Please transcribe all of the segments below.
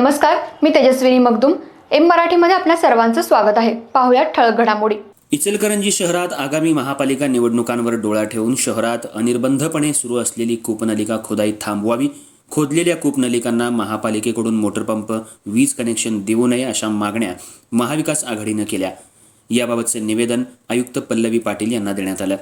नमस्कार मी तेजस्विनी मगदुम. एम मराठीमध्ये आपल्या सर्वांचं स्वागत आहे. पाहुयात ठळक घडामोडी. इचलकरंजी शहरात आगामी महापालिका निवडणुकांवर डोळा ठेवून शहरात अनिर्बंधपणे सुरू असलेली कूपनलिका खोदाई थांबवावी खोदलेल्या कूपनलिकांना महापालिकेकडून मोटरपंप वीज कनेक्शन देऊ नये अशा मागण्या महाविकास आघाडीनं केल्या. याबाबतचे निवेदन आयुक्त पल्लवी पाटील यांना देण्यात आलं.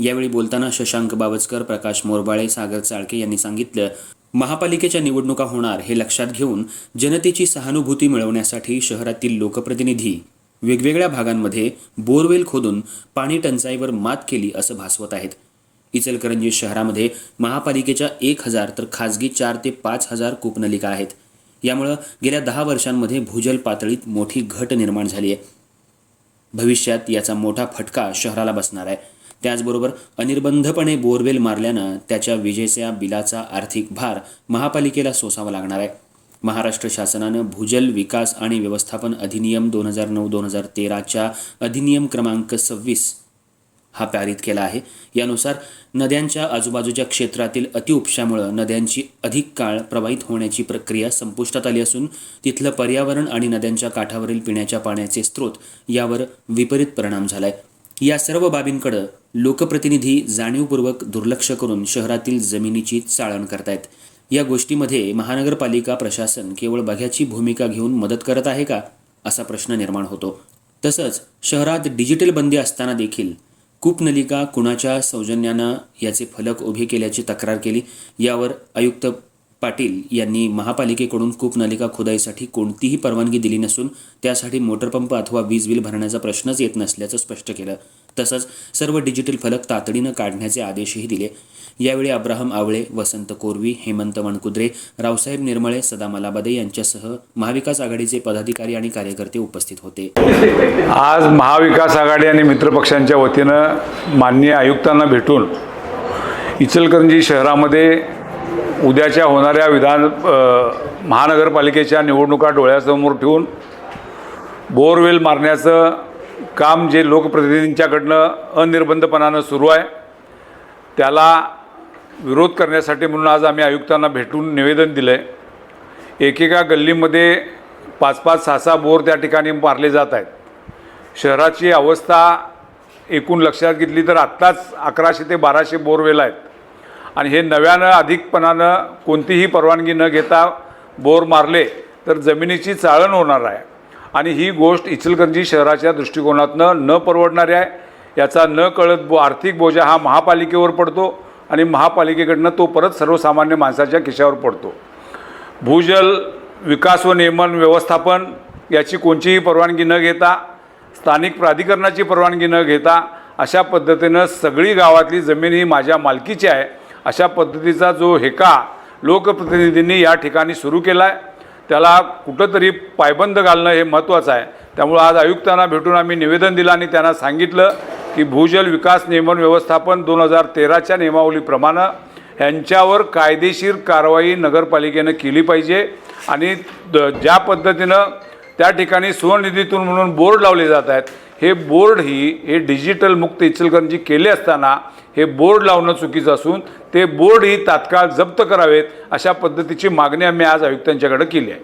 यावेळी बोलताना शशांक बावचकर प्रकाश मोरबाळे सागर चाळके यांनी सांगितलं महापालिकेच्या निवडणुका होणार हे लक्षात घेऊन जनतेची सहानुभूती मिळवण्यासाठी शहरातील लोकप्रतिनिधी वेगवेगळ्या भागांमध्ये बोरवेल खोदून पाणी टंचाईवर मात केली असं भासवत आहेत. इचलकरंजी शहरामध्ये महापालिकेच्या एक हजार तर खाजगी चार ते पाच हजार कूपनलिका आहेत. यामुळं गेल्या दहा वर्षांमध्ये भूजल पातळीत मोठी घट निर्माण झाली आहे. भविष्यात याचा मोठा फटका शहराला बसणार आहे. त्याचबरोबर अनिर्बंधपणे बोरवेल मारल्यानं त्याच्या विजेच्या बिलाचा आर्थिक भार महापालिकेला सोसावा लागणार आहे. महाराष्ट्र शासनानं भूजल विकास आणि व्यवस्थापन अधिनियम दोन हजार नऊ दोन हजार तेराच्या अधिनियम क्रमांक सव्वीस हा पारित केला आहे. यानुसार नद्यांच्या आजूबाजूच्या क्षेत्रातील अतिउपशामुळं नद्यांची अधिक काळ प्रवाहित होण्याची प्रक्रिया संपुष्टात आली असून तिथलं पर्यावरण आणि नद्यांच्या काठावरील पिण्याच्या पाण्याचे स्रोत यावर विपरीत परिणाम झाला आहे या सर्व बाबींकडं लोकप्रतिनिधी जाणीवपूर्वक दुर्लक्ष करून शहरातील जमिनीची चाळण करतायत. या गोष्टीमध्ये महानगरपालिका प्रशासन केवळ बघ्याची भूमिका घेऊन मदत करत आहे का? असा प्रश्न निर्माण होतो. तसंच शहरात डिजिटल बंदी असताना देखील कूपनलिका कुणाच्या सौजन्यानं याचे फलक उभे केल्याची तक्रार केली यावर आयुक्त पाटील यांनी महापालिकेकडून कूपनलिका खुदाईसाठी कोणतीही परवानगी दिली नसून त्यासाठी मोटरपंप अथवा वीज बिल भरण्याचा प्रश्नच येत नसल्याचं स्पष्ट केलं. तसंच सर्व डिजिटल फलक तातडीनं काढण्याचे आदेशही दिले. यावेळी अब्राहम आवळे वसंत कोरवी हेमंत वणकुद्रे रावसाहेब निर्मळे सदामालाबादे यांच्यासह महाविकास आघाडीचे पदाधिकारी आणि कार्यकर्ते उपस्थित होते. आज महाविकास आघाडी आणि मित्रपक्षांच्या वतीनं माननीय आयुक्तांना भेटून इचलकरंजी शहरामध्ये उद्याच्या होणाऱ्या विधान महानगरपालिकेच्या निवडणुका डोळ्यासमोर ठेवून बोरवेल मारण्याचं काम जे लोकप्रतिनिधींच्याकडनं अनिर्बंधपणानं सुरू आहे त्याला विरोध करण्यासाठी म्हणून आज आम्ही आयुक्तांना भेटून निवेदन दिलं आहे एकेका गल्लीमध्ये पाच पाच सहा सहा बोर त्या ठिकाणी मारले जात आहेत. शहराची अवस्था एकूण लक्षात घेतली तर आत्ताच अकराशे ते बाराशे बोरवेल आहेत. आणि हे नव्यानं अधिकपणानं कोणतीही परवानगी न घेता बोर मारले तर जमिनीची चाळण होणार आहे. आणि ही गोष्ट इचलकरंजी शहराच्या दृष्टिकोनातनं न परवडणारी आहे. याचा न कळत बो आर्थिक बोजा हा महापालिकेवर पडतो आणि महापालिकेकडनं तो परत सर्वसामान्य माणसाच्या खिशावर पडतो. भूजल विकास व नियमन व्यवस्थापन याची कोणतीही परवानगी न घेता स्थानिक प्राधिकरणाची परवानगी न घेता अशा पद्धतीनं सगळी गावातली जमीन ही माझ्या मालकीची आहे. अशा पद्धतीचा जो हेका लोकप्रतिनिधींनी या ठिकाणी सुरू केला आहे त्याला कुठंतरी पायबंद घालणं हे महत्त्वाचं आहे. त्यामुळं आज आयुक्तांना भेटून आम्ही निवेदन दिलं आणि त्यांना सांगितलं की भूजल विकास नियमन व्यवस्थापन दोन हजार तेराच्या नियमावलीप्रमाणे ह्यांच्यावर कायदेशीर कारवाई नगरपालिकेनं केली पाहिजे आणि द ज्या पद्धतीनं त्या ठिकाणी सुवर्णनिधीतून म्हणून बोर्ड लावले जात आहेत हे बोर्ड ही हे डिजिटल मुक्त इचलकरंजी केले असताना हे बोर्ड लावणं चुकीचं असून ते बोर्ड ही तात्काळ जप्त करावेत अशा पद्धतीची मागणी आम्ही आज आयुक्तांच्याकडे केली आहे.